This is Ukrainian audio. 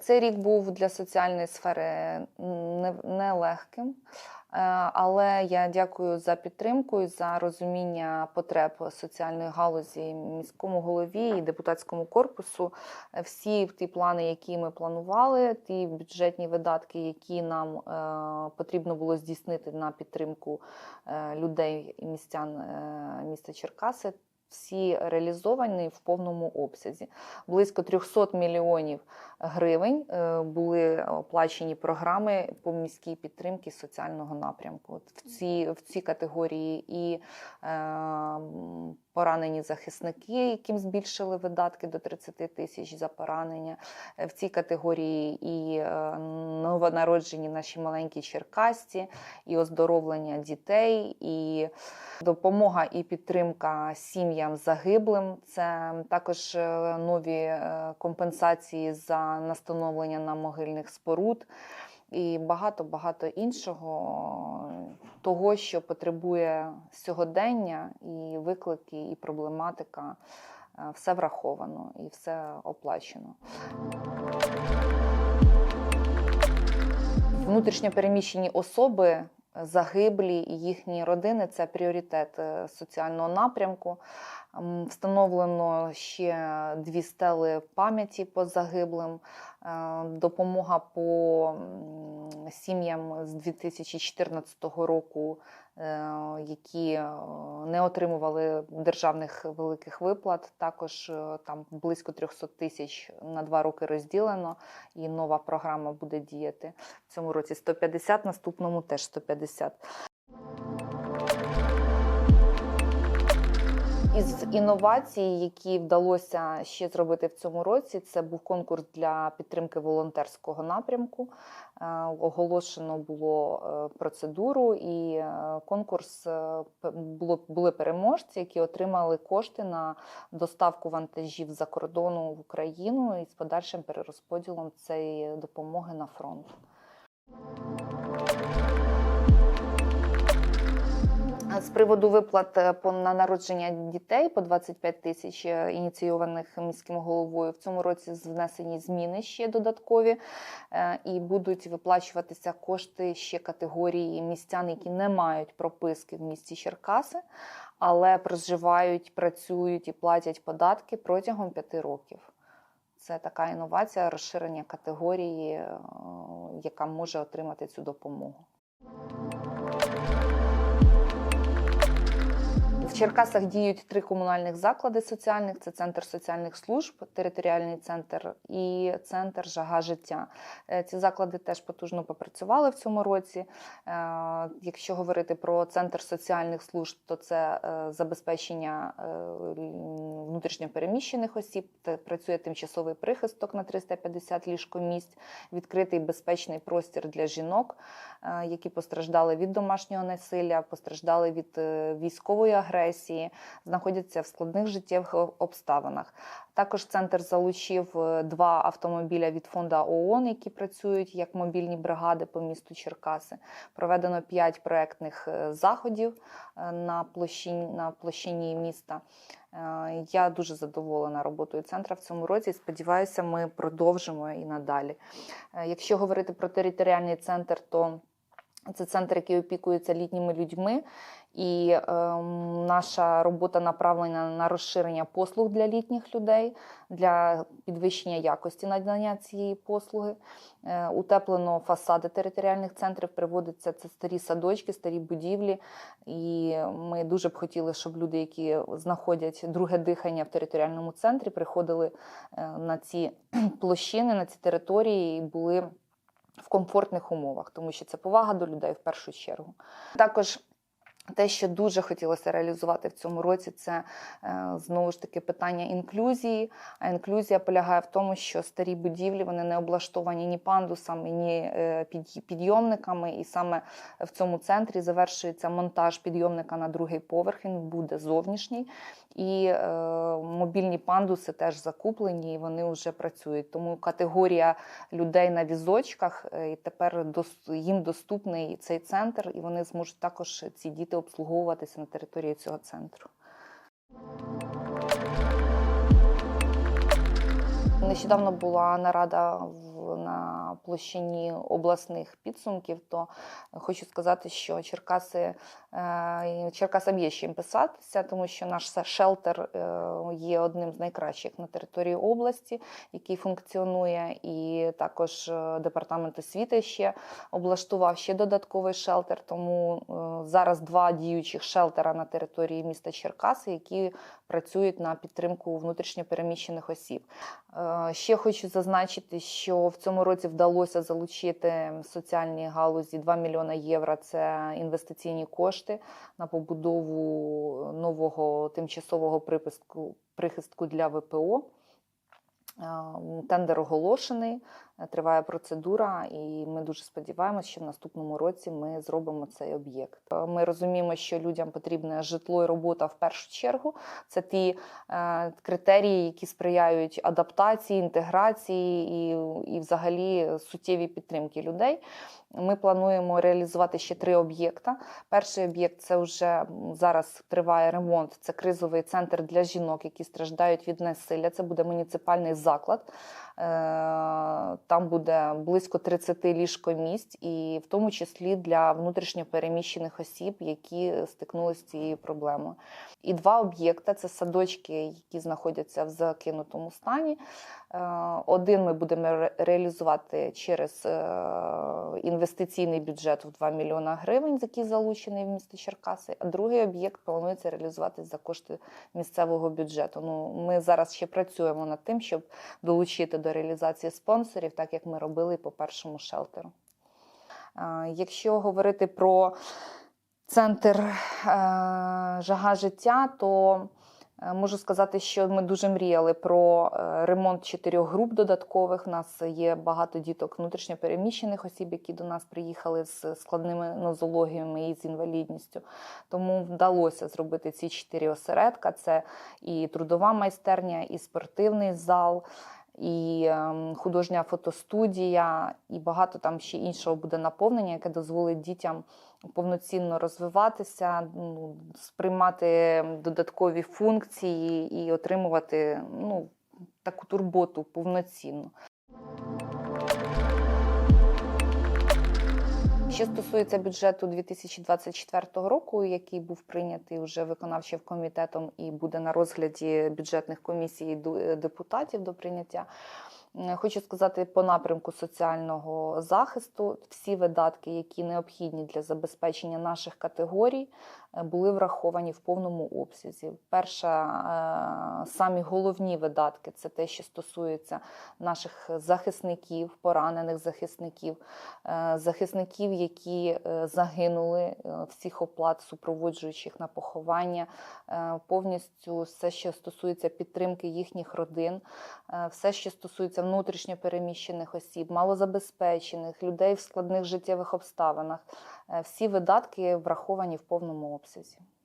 Цей рік був для соціальної сфери нелегким, Е, але я дякую за підтримку і за розуміння потреб соціальної галузі міському голові і депутатському корпусу. Е, Всі ті плани, які ми планували, ті бюджетні видатки, які нам е, потрібно було здійснити на підтримку людей і містян міста Черкаси. Всі реалізовані в повному обсязі. Близько 300 мільйонів гривень е, були оплачені програми по міській підтримці соціального напрямку. В ці в ці категорії і е, поранені захисники, яким збільшили видатки до 30 тисяч за поранення. Е, В цій категорії і е, новонароджені наші маленькі черкасці, і оздоровлення дітей, і допомога і підтримка сім'ям загиблим. Це також е, нові компенсації за настановлення на могильних споруд. І багато багато іншого того, що потребує сьогодення, і виклики, і проблематика, е, все враховано і все оплачено. Внутрішньо переміщені особи, загиблі і їхні родини це пріоритет е, соціального напрямку. Встановлено ще дві стели пам'яті по загиблим. Е, Допомога по сім'ям з 2014 року, е, які е, не отримували державних великих виплат. Також там близько 300 тисяч на два роки розділено, і нова програма буде діяти в цьому році 150, наступному теж 150. Із інновацій, які вдалося ще зробити в цьому році, це був конкурс для підтримки волонтерського напрямку. Е, Оголошено було е, процедуру, і е, конкурс були переможці, які отримали кошти на доставку вантажів за кордону в Україну і з подальшим перерозподілом цієї допомоги на фронт. З приводу виплат е, по на народження дітей по 25 тисяч е, ініційованих міським головою. В цьому році внесені зміни ще додаткові, е, і будуть виплачуватися кошти ще категорії містян, які не мають прописки в місті Черкаси, але проживають, працюють і платять податки протягом 5 років. Це така інновація розширення категорії, яка може отримати цю допомогу. Черкасах діють три комунальних заклади соціальних: це центр соціальних служб, територіальний центр і центр жага життя. Е, Ці заклади теж потужно попрацювали в цьому році. Е, Якщо говорити про центр соціальних служб, то це е, забезпечення внутрішньопереміщених осіб. Працює тимчасовий прихисток на 350 ліжкомісць, відкритий безпечний простір для жінок, які постраждали від домашнього насилля, постраждали від військової агресії, знаходяться в складних життєвих обставинах. Також центр залучив е, два автомобіля від фонду ООН, які працюють як мобільні бригади по місту Черкаси. Проведено п'ять проектних е, заходів е, на площині, на площині міста. Я дуже задоволена роботою центра в цьому році. Сподіваюся, ми продовжимо і надалі. Якщо говорити про територіальний центр, то це центр, який опікується літніми людьми, і е, наша робота направлена на розширення послуг для літніх людей, для підвищення якості надання цієї послуги. Е, утеплено фасади територіальних центрів, приводиться це старі садочки, старі будівлі. І ми дуже б хотіли, щоб люди, які знаходять друге дихання в територіальному центрі, приходили е, на ці площини, на ці території і були в комфортних умовах, тому що це повага до людей в першу чергу. Також те, що дуже хотілося реалізувати в цьому році, це е, знову ж таки питання інклюзії. А інклюзія полягає в тому, що старі будівлі вони не облаштовані ні пандусами, ні е, підйомниками. І саме в цьому центрі завершується монтаж підйомника на другий поверх. Він буде зовнішній. І е, мобільні пандуси теж закуплені, і вони вже працюють. Тому категорія людей на візочках і тепер їм доступний цей центр, і вони зможуть також ці діти обслуговуватися на території цього центру. Нещодавно була нарада на площині обласних підсумків, то хочу сказати, що Черкаси е, Черкасам є чим писатися, тому що наш шелтер е, є одним з найкращих на території області, який функціонує, і також е, департамент освіти ще облаштував ще додатковий шелтер. Тому зараз два діючих шелтера на території міста Черкаси, які працюють на підтримку внутрішньопереміщених осіб. Ще хочу зазначити, що в цьому році вдалося залучити соціальній галузі 2 мільйони євро. Це інвестиційні кошти на побудову нового тимчасового приписку прихистку для ВПО. Е, Тендер оголошений, триває процедура, і ми дуже сподіваємося, що в наступному році ми зробимо цей об'єкт. Е, Ми розуміємо, що людям потрібне житло і робота в першу чергу. Це ті е, критерії, які сприяють адаптації, інтеграції і, і взагалі суттєвій підтримки людей. Ми плануємо реалізувати ще три об'єкта. Перший об'єкт це вже зараз триває ремонт. Це кризовий центр для жінок, які страждають від насилля. Це буде муніципальний заклад. Е, Там буде близько 30 ліжкомісць, і в тому числі для внутрішньопереміщених осіб, які стикнулися з цією проблемою. І два об'єкти це садочки, які знаходяться в закинутому стані. Е, Один ми будемо реалізувати через е, інвестиційний бюджет в 2 мільйона гривень, який залучений в місто Черкаси. А другий об'єкт планується реалізувати за кошти місцевого бюджету. Ну, ми зараз ще працюємо над тим, щоб долучити до реалізації спонсорів, так як ми робили по першому шелтеру. Якщо говорити про центр е, жага життя, то е, можу сказати, що ми дуже мріяли про е, ремонт чотирьох груп додаткових. У нас є багато діток внутрішньопереміщених осіб, які до нас приїхали з складними нозологіями і з інвалідністю. Тому вдалося зробити ці чотири осередка: це і трудова майстерня, і спортивний зал. І ем, художня фотостудія, і багато там ще іншого буде наповнення, яке дозволить дітям повноцінно розвиватися, ну, сприймати додаткові функції і отримувати ну, таку турботу повноцінну. Що стосується бюджету 2024 року, який був прийнятий вже виконавчим комітетом і буде на розгляді бюджетних комісій ду- депутатів до прийняття. Е, Хочу сказати по напрямку соціального захисту, всі видатки, які необхідні для забезпечення наших категорій, е, були враховані в повному обсязі. Перша, е, самі головні видатки це те, що стосується наших захисників, поранених захисників, е, захисників, які е, загинули, е, всіх оплат супроводжуючих на поховання, е, повністю все, що стосується підтримки їхніх родин, е, все, що стосується внутрішньо переміщених осіб, малозабезпечених, людей в складних життєвих обставинах. Е, Всі видатки враховані в повному обсязі. obsession.